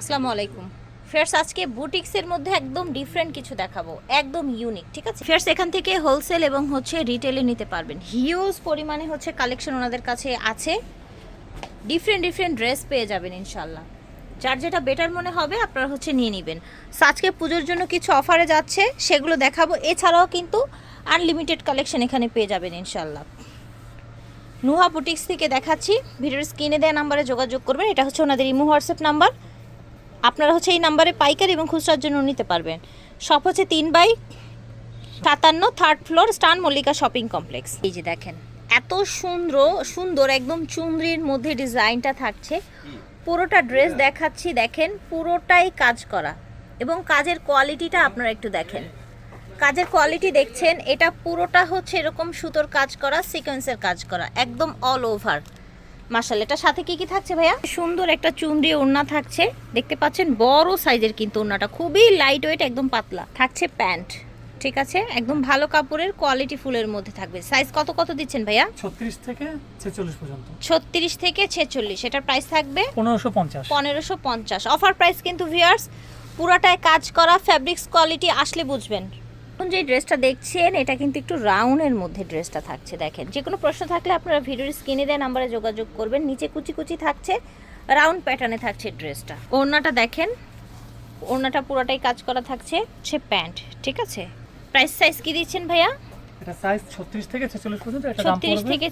আসসালামু আলাইকুম। ফেয়ার্স আজকে বুটিক্সের মধ্যে একদম ডিফারেন্ট কিছু দেখাবো। একদম ইউনিক ঠিক আছে? ফেয়ার্স এখান থেকে হোলসেল এবং হচ্ছে রিটেলে নিতে পারবেন। হিউজ পরিমাণে হচ্ছে কালেকশন ওনাদের কাছে আছে। ডিফারেন্ট ডিফারেন্ট ড্রেস পেয়ে যাবেন ইনশাল্লাহ যার যেটা বেটার মনে হবে, আপনারা হচ্ছে নিয়ে নেবেন। আজকে পুজোর জন্য কিছু অফারে যাচ্ছে, সেগুলো দেখাবো। এছাড়াও কিন্তু আনলিমিটেড কালেকশন এখানে পেয়ে যাবেন ইনশাল্লাহ নুহা বুটিক্স থেকে দেখাচ্ছি। ভিডিওর স্ক্রিনে দেওয়া নাম্বারে যোগাযোগ করবেন। এটা হচ্ছে ওনাদের ইমো হোয়াটসঅ্যাপ নাম্বার আপনারা হচ্ছে এই নাম্বারে পাইকারি এবং খুচরার জন্য নিতে পারবেন। শপ হচ্ছে তিন বাই সাতান্ন থার্ড ফ্লোর স্টান মল্লিকা শপিং কমপ্লেক্স এই যে দেখেন, এত সুন্দর সুন্দর, একদম চুনরির মধ্যে ডিজাইনটা থাকছে। পুরোটা ড্রেস দেখাচ্ছি, দেখেন, পুরোটাই কাজ করা। এবং কাজের কোয়ালিটিটা আপনারা একটু দেখেন। কাজের কোয়ালিটি দেখছেন, এটা পুরোটা হচ্ছে এরকম সুতোর কাজ করা সিকোয়েন্সের কাজ করা, একদম অল ওভার মার্শাল এটা সাথে কি কি থাকছে ভাইয়া? সুন্দর একটা চুনরি ওড়না থাকছে। দেখতে পাচ্ছেন বড় সাইজের কিন্তু ওড়নাটা। খুবই লাইট ওয়েট একদম পাতলা। থাকছে প্যান্ট ঠিক আছে? একদম ভালো কাপড়ের কোয়ালিটি ফুলের মধ্যে থাকবে। সাইজ কত কত দিচ্ছেন ভাইয়া? ছত্রিশ থেকে ছেচল্লিশ পর্যন্ত। ছত্রিশ থেকে ছেচল্লিশ। এটার প্রাইস থাকবে পনেরোশো পঞ্চাশ। পনেরোশো পঞ্চাশ। অফার প্রাইস কিন্তু ভিয়ার্স পুরাটায় কাজ করা ফ্যাব্রিক্স কোয়ালিটি আসলে বুঝবেন। এখন যে ড্রেসটা দেখছেন এটা কিন্তু একটু রাউন্ডের মধ্যে ড্রেসটা থাকছে দেখেন। যে কোনো প্রশ্ন থাকলে আপনারা ভিডিওর স্ক্রিনে দেওয়া নাম্বারে যোগাযোগ করবেন। নিচে কুচি কুচি থাকছে রাউন্ড প্যাটার্নে থাকছে ড্রেসটা। ওড়নাটা দেখেন ওড়নাটা পুরোটাই কাজ করা থাকছে সে প্যান্ট ঠিক আছে? প্রাইস সাইজ কি দিচ্ছেন ভাইয়া? এটা সাইজ ছত্রিশ থেকে ছেচল্লিশ পর্যন্ত এটা দাম ছত্রিশ পড়বে থেকে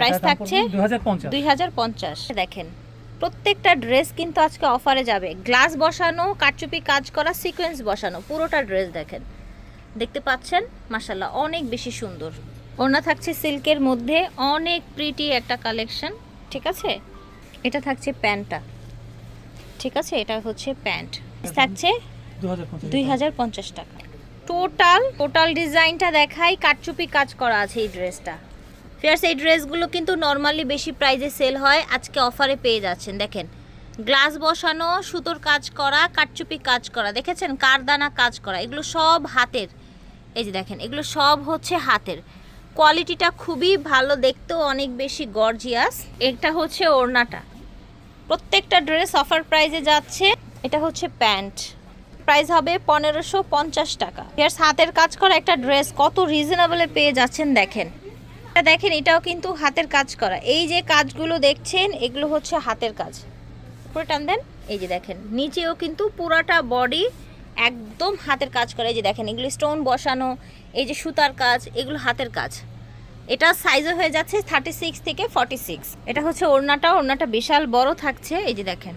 প্রাইস থাকছে পঞ্চাশ। দেখেন প্রত্যেকটা ড্রেস কিন্তু আজকে অফারে যাবে। গ্লাস বসানো কারচুপি কাজ করা সিকোয়েন্স বসানো পুরোটা ড্রেস দেখেন। দেখতে পাচ্ছেন? মাসাল্লাহ অনেক বেশি সুন্দর। ওনা থাকছে সিল্কের মধ্যে অনেক প্রিটি একটা কালেকশন ঠিক আছে? এটা থাকছে প্যান্টটা। ঠিক আছে? এটা হচ্ছে প্যান্ট। থাকছে দুই হাজার পঞ্চাশ টাকা। টোটাল টোটাল ডিজাইনটা দেখাই কাটচুপি কাজ করা আছে এই ড্রেসটা ফিয়ার্স এই ড্রেসগুলো কিন্তু নর্মালি বেশি প্রাইজে সেল হয় আজকে অফারে পেয়ে যাচ্ছেন। দেখেন গ্লাস বসানো সুতোর কাজ করা কাটচুপি কাজ করা দেখেছেন? কারদানা কাজ করা এগুলো সব হাতের। এই যে দেখেন, এগুলো সব হচ্ছে হাতের। কোয়ালিটিটা খুবই ভালো, দেখতেও অনেক বেশি গর্জিয়াস এটা হচ্ছে ওড়নাটা। প্রত্যেকটা ড্রেস অফার প্রাইজে যাচ্ছে। এটা হচ্ছে প্যান্ট। প্রাইস হবে পনেরোশো পঞ্চাশ টাকা। ইয়ার্স হাতের কাজ করা একটা ড্রেস, কত রিজনেবলে পেয়ে যাচ্ছেন দেখেন। এটা দেখেন, এটাও কিন্তু হাতের কাজ করা। এই যে কাজগুলো দেখছেন, এগুলো হচ্ছে হাতের কাজ। পুরো টান দেন এই যে দেখেন, নিচেও কিন্তু পুরাটা বডি একদম হাতের কাজ করে। এই যে দেখেন এগুলো স্টোন বসানো এই যে সুতার কাজ এগুলো হাতের কাজ। এটা সাইজও হয়ে যাচ্ছে থার্টি সিক্স থেকে ফর্টি সিক্স এটা হচ্ছে ওড়নাটা ওড়নাটা বিশাল বড় থাকছে এই যে দেখেন।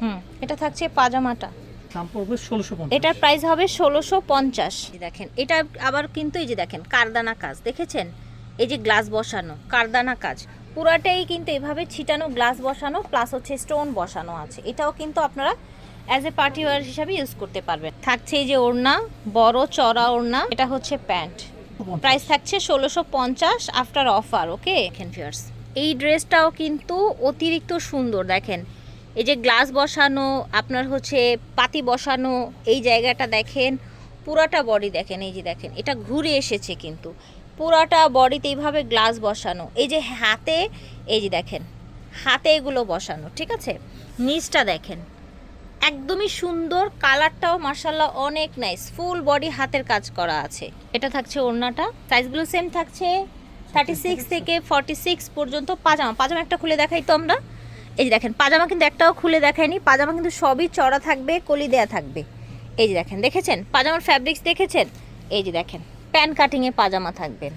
হুম এটা থাকছে পাজামাটা। এটার প্রাইস হবে ষোলোশো পঞ্চাশ। দেখেন এটা আবার কিন্তু এই যে দেখেন কারদানা কাজ দেখেছেন? এই যে গ্লাস বসানো কারদানা কাজ। পুরাটাই কিন্তু এভাবে ছিটানো গ্লাস বসানো প্লাস হচ্ছে স্টোন বসানো আছে। এটাও কিন্তু আপনারা অ্যাজ এ পার্টি ওয়ার হিসাবে ইউজ করতে পারবেন। থাকছে এই যে ওড়না, বড় চড়া ওড়না, এটা হচ্ছে প্যান্ট। প্রাইস থাকছে ষোলোশো পঞ্চাশ আফটার অফার ওকে এই ড্রেসটাও কিন্তু অতিরিক্ত সুন্দর, দেখেন। এই যে গ্লাস বসানো, আপনার হচ্ছে পাতি বসানো, এই জায়গাটা দেখেন, পুরাটা বডি দেখেন, এই যে দেখেন, এটা ঘুরে এসেছে কিন্তু। পুরাটা বডিতে এইভাবে গ্লাস বসানো, এই যে হাতে, এই যে দেখেন, হাতে এগুলো বসানো, ঠিক আছে? নিচটা দেখেন একদমই সুন্দর কালারটাও মার্শাল্লাহ অনেক নাইস ফুল বডি হাতের কাজ করা আছে। এটা থাকছে ওড়নাটা সাইজগুলো সেম থাকছে থার্টি সিক্স থেকে ফর্টি সিক্স পর্যন্ত পাজামা। পাজামা একটা খুলে দেখাই তো আমরা। এই যে দেখেন পাজামা কিন্তু একটাও খুলে দেখায়নি। পাজামা কিন্তু সবই চড়া থাকবে কলি দেয়া থাকবে। এই যে দেখেন দেখেছেন? পাজামার ফ্যাব্রিক্স দেখেছেন? এই যে দেখেন প্যান কাটিংয়ে পাজামা থাকবেন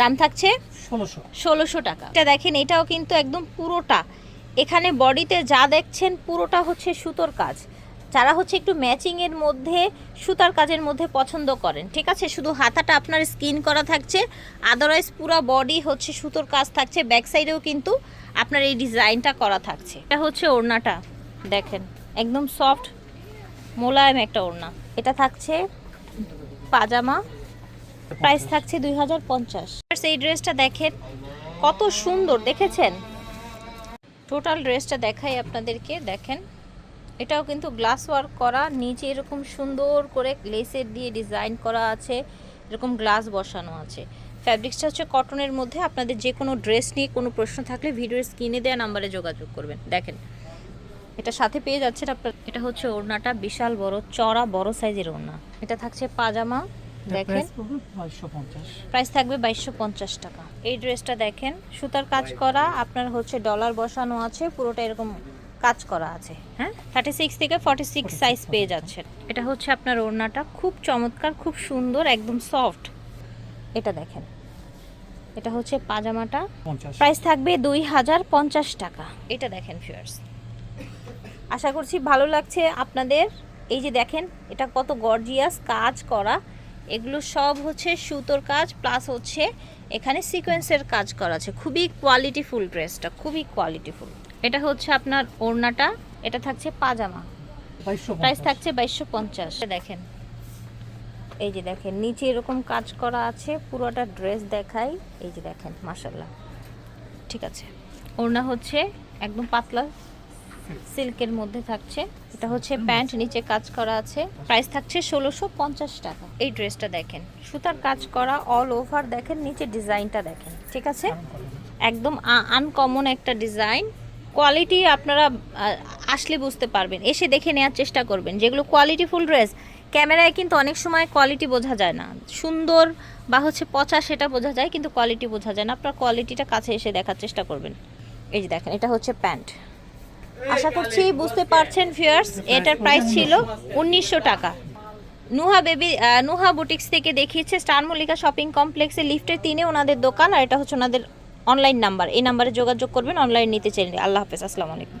দাম থাকছে ষোলোশো। ষোলোশো টাকা। এটা দেখেন এটাও কিন্তু একদম পুরোটা। এখানে বডিতে যা দেখছেন পুরোটা হচ্ছে সুতোর কাজ। যারা হচ্ছে একটু ম্যাচিংয়ের মধ্যে, সুতার কাজের মধ্যে পছন্দ করেন, ঠিক আছে? শুধু হাতাটা আপনার স্কিন করা থাকছে আদারওয়াইজ পুরো বডি হচ্ছে সুতোর কাজ থাকছে ব্যাক সাইডেও কিন্তু আপনার এই ডিজাইনটা করা থাকছে। এটা হচ্ছে ওড়নাটা, দেখেন, একদম সফট মোলায়েম একটা ওড়না। এটা থাকছে পাজামা প্রাইস থাকছে দুই হাজার পঞ্চাশ। এই ড্রেসটা দেখেন, কত সুন্দর, দেখেছেন? টোটাল ড্রেসটা দেখাই আপনাদেরকে, দেখেন। এটাও কিন্তু গ্লাস ওয়ার্ক করা, নিচে এরকম সুন্দর করে লেসের দিয়ে ডিজাইন করা আছে, এরকম গ্লাস বসানো আছে। ফ্যাব্রিক্সটা হচ্ছে কটনের মধ্যে, আপনাদের যে কোনো ড্রেস নিয়ে কোনো প্রশ্ন থাকলে ভিডিওর স্ক্রিনে দেওয়া নাম্বারে যোগাযোগ করবেন। দেখেন, এটা সাথে পেয়ে যাচ্ছেন আপনার। এটা হচ্ছে ওড়নাটা, বিশাল বড় চড়া বড় সাইজের ওড়না। এটা থাকছে পাজামা দেখেন। প্রাইস থাকবে বাইশশো পঞ্চাশ টাকা। এই ড্রেসটা দেখেন সুতার কাজ করা আপনার হচ্ছে ডলার বসানো আছে পুরোটা এরকম কাজ করা আছে হ্যাঁ? থার্টি সিক্স থেকে ফর্টি সিক্স সাইজ পেয়ে যাচ্ছেন। এটা হচ্ছে আপনার ওড়নাটা খুব চমৎকার খুব সুন্দর একদম সফট এটা দেখেন এটা হচ্ছে পাজামাটা। প্রাইস থাকবে দুই হাজার পঞ্চাশ টাকা। এটা দেখেন ফিয়ার্স আশা করছি ভালো লাগছে আপনাদের। এই যে দেখেন এটা কত গর্জিয়াস কাজ করা। এগুলো সব হচ্ছে সুতোর কাজ প্লাস হচ্ছে এখানে সিকোয়েন্সের কাজ করা আছে। খুবই কোয়ালিটিফুল ড্রেসটা খুবই কোয়ালিটিফুল এটা হচ্ছে আপনার ওড়নাটা এটা থাকছে পাজামা। প্রাইস থাকছে বাইশশো পঞ্চাশ। দেখেন। এই যে দেখেন নিচে এরকম কাজ করা আছে পুরোটা ড্রেস দেখাই। এই যে দেখেন মাসাল্লাহ ঠিক আছে। ওড়না হচ্ছে একদম পাতলা সিল্কের মধ্যে থাকছে। এটা হচ্ছে প্যান্ট, নিচে কাজ করা আছে। প্রাইস থাকছে ষোলোশো পঞ্চাশ টাকা। এই ড্রেসটা দেখেন। সুতার কাজ করা অল ওভার দেখেন, নিচে ডিজাইনটা দেখেন, ঠিক আছে? একদম আনকমন একটা ডিজাইন। কোয়ালিটি আপনারা আসলে বুঝতে পারবেন। এসে দেখে নেওয়ার চেষ্টা করবেন। যেগুলো কোয়ালিটিফুল ড্রেস ক্যামেরায় কিন্তু অনেক সময় কোয়ালিটি বোঝা যায় না। সুন্দর বা হচ্ছে পচা সেটা বোঝা যায়, কিন্তু কোয়ালিটি বোঝা যায় না। আপনার কোয়ালিটিটা কাছে এসে দেখার চেষ্টা করবেন। এই যে দেখেন, এটা হচ্ছে প্যান্ট। আশা করছি বুঝতে পারছেন ফিয়ার্স এটার প্রাইস ছিল উনিশশো টাকা। নুহা বেবি নুহা বুটিক্স থেকে দেখিয়েছে স্টার মল্লিকা শপিং কমপ্লেক্সে লিফটের তিনে ওনাদের দোকান, আর এটা হচ্ছে ওনাদের অনলাইন নাম্বার এই নাম্বারে যোগাযোগ করবেন অনলাইন নিতে চাইলে। আল্লাহ হাফেজ, আসসালামু আলাইকুম।